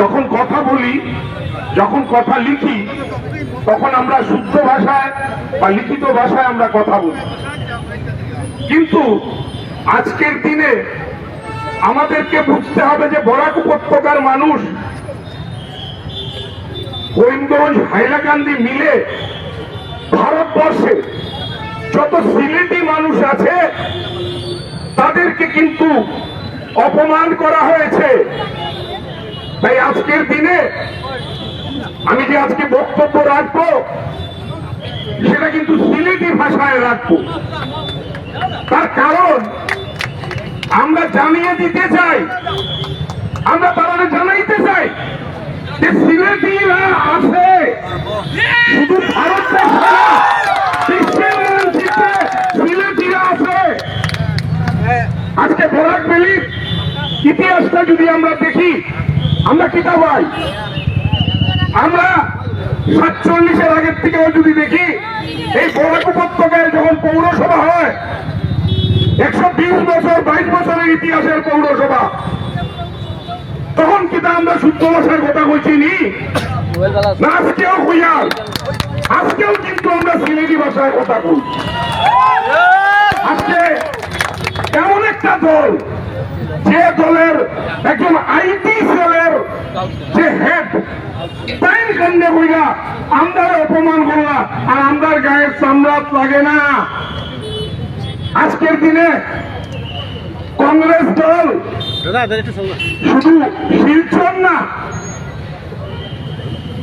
যখন কথা বলি, যখন কথা লিখি, তখন আমরা শুদ্ধ ভাষায় বা লিখিত ভাষায় আমরা কথা বলি। কিন্তু আজকের দিনে আমাদেরকে বুঝতে হবে যে বরাক উপত্যকার মানুষ করিমগঞ্জ হাইলাকান্দি মিলে ভারতবর্ষে যত সিলেটি মানুষ আছে, তাদেরকে কিন্তু অপমান করা হয়েছে। তাই আজকের দিনে আমি যে আজকে বক্তব্য রাখব, সেটা কিন্তু সিলেটি ভাষায় রাখব। তার কারণ, আমরা জানিয়ে দিতে চাই, আমরা তারা জানাইতে চাই যে সিলেটিরা আছে, শুধু আছে। আজকে বরাক ভ্যালির ইতিহাসটা যদি আমরা দেখি আমরা কিতা পাই আমরা সাতচল্লিশের আগের থেকেও যদি দেখি, এই বরাক উপত্যকায় যখন পৌরসভা হয়, একশো বিশ বছর, বাইশ বছরের ইতিহাসের পৌরসভা, তখন কিতা আমরা শুদ্ধ ভাষার কথা বলছি নি? আজকেও হইয়াল আজকেও কিন্তু আমরা সিলেটি ভাষায় কথা বলি আজকে এমন একটা দল, যে দলের একজন আইটি যে হেড তাই কান্নে কইরা আমদার অপমান করলা আর আমদার গায়ের চামড়াত লাগে না। আজকের দিনে কংগ্রেস দল শুধু শিলচর না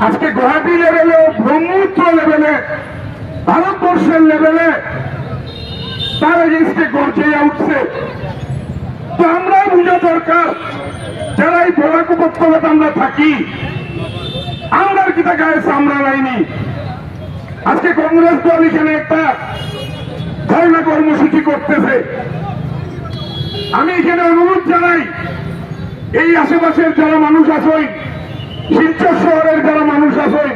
আজকে গুয়াহাটি লেভেলে ব্রহ্মপুত্র লেভেলে ভারতবর্ষের লেভেলে তার এগেনস্টে গর্জে উঠছে। তো আমরাও বুঝা দরকার। যারা এই বরাক উপত্যকাতে আমরা থাকি আমরা কি তা গায়ে চামড়া লাইনি। আজকে কংগ্রেস দল এখানে একটা ধর্ণা কর্মসূচি করতেছে। আমি এখানে অনুরোধ জানাই, এই আশেপাশের যারা মানুষ আছেন শিলচর শহরের যারা মানুষ আছেন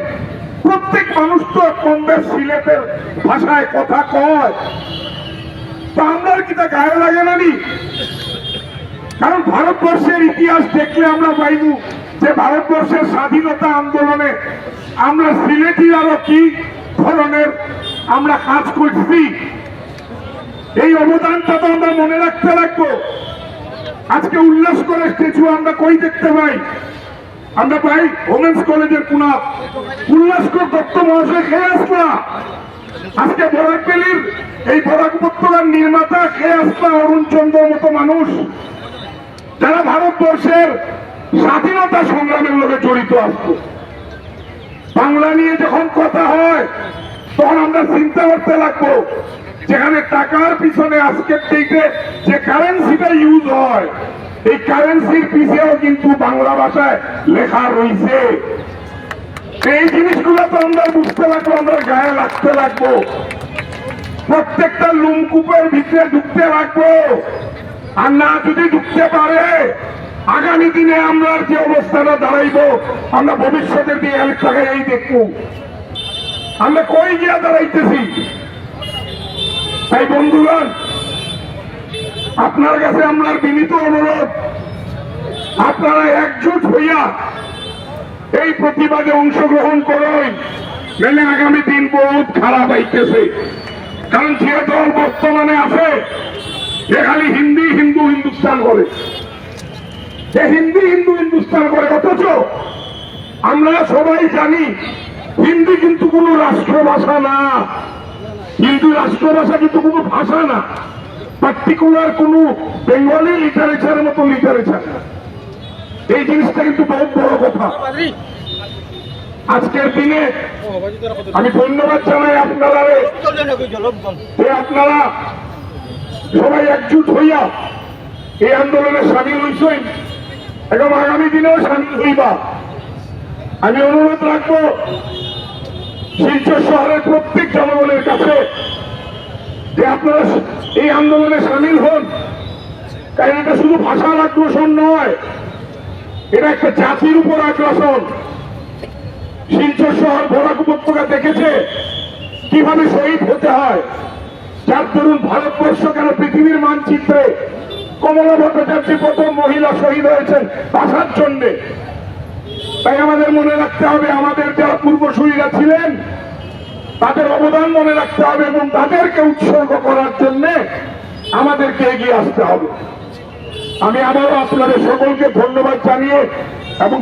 প্রত্যেক মানুষ তো কংগ্রেস সিলেটের ভাষায় কথা কয়। তো আমরা কি তা গায়ে লাগে না নি? কারণ ভারতবর্ষের ইতিহাস দেখলে আমরা পাইব যে ভারতবর্ষের স্বাধীনতা আন্দোলনে আমরা সিলেটি আরও কি ধরনের আমরা কাজ করছি? এই অবদানটা তো আমরা মনে রাখতে লাগবো। আজকে উল্লাস করে স্ট্যাচু আমরা কই দেখতে পাই? আমরা পাই ওমেন্স কলেজের পুনা। উল্লাসকর দত্ত মহাশয় খেয়ে আসলা আজকে বরাকবেলির এই বরাক উপত্যকার নির্মাতা খেয়ে আসলা অরুণ চন্দ্র মতো মানুষ। যারা ভারতবর্ষের স্বাধীনতা সংগ্রামের লোকে জড়িত আসতো। বাংলা নিয়ে যখন কথা হয়, তখন আমরা চিন্তা করতে লাগবো, যেখানে টাকার পিছনে আজকের দিকে যে কারেন্সিটা ইউজ হয়, এই কারেন্সির পিছেও কিন্তু বাংলা ভাষায় লেখা রয়েছে। এই জিনিসগুলো তো আমরা বুঝতে লাগবো, আমরা গায়ে লাগতে লাগবো। প্রত্যেকটা লুমকুপের ভিতরে ঢুকতে লাগবো। আর না যদি ঢুকতে পারে, আগামী দিনে আমরা যে অবস্থাটা দাঁড়াইবো, আমরা ভবিষ্যতের দিকে এক জায়গায় এই দেখব। আমরা কই গিয়া দাঁড়াইতেছি? তাই বন্ধুগণ, আপনার কাছে আমরা বিনীত অনুরোধ, আপনারা একজোট হইয়া এই প্রতিবাদে অংশগ্রহণ করুন মেলে আগামী দিন বহুত খারাপ আইতেছে কারণ যে দল বর্তমানে আছে যে খালি হিন্দি হিন্দু হিন্দুস্তান করে। যে হিন্দি হিন্দু হিন্দুস্তান করে অথচ আমরা সবাই জানি হিন্দি কিন্তু কোনো রাষ্ট্রভাষা না। হিন্দু রাষ্ট্রভাষা কিন্তু কোনো ভাষা না। পার্টিকুলার কোনো বেঙ্গলি লিটারেচারের মতো লিটারেচার না। এই জিনিসটা কিন্তু বহুত বড় কথা। আজকের দিনে আমি ধন্যবাদ জানাই আপনারা আপনারা সবাই একজুট হইয়া এই আন্দোলনে সামিল হইছেন এবং আগামী দিনেও সামিল হইবা। আমি অনুরোধ রাখব, শিলচর শহরের প্রত্যেক জনগণের কাছে যে আপনারা এই আন্দোলনে সামিল হন। কারণ এটা শুধু ভাষার আগ্রাসন নয়, এটা একটা জাতির উপর আগ্রাসন। শিলচর শহর বরাক উপত্যকা দেখেছে, কীভাবে শহীদ হতে হয়। যার দরুন ভারতবর্ষ কেন পৃথিবীর মানচিত্রে কমলা ভট্টাচার্য প্রথম মহিলা শহীদ হয়েছেন ভাষার জন্যে? তাই আমাদের মনে রাখতে হবে, আমাদের যারা পূর্বসূরীরা ছিলেন, তাদের অবদান মনে রাখতে হবে এবং তাদেরকে উৎসর্গ করার জন্য আমাদেরকে এগিয়ে আসতে হবে। আমি আবারও আপনাদের সকলকে ধন্যবাদ জানিয়ে এবং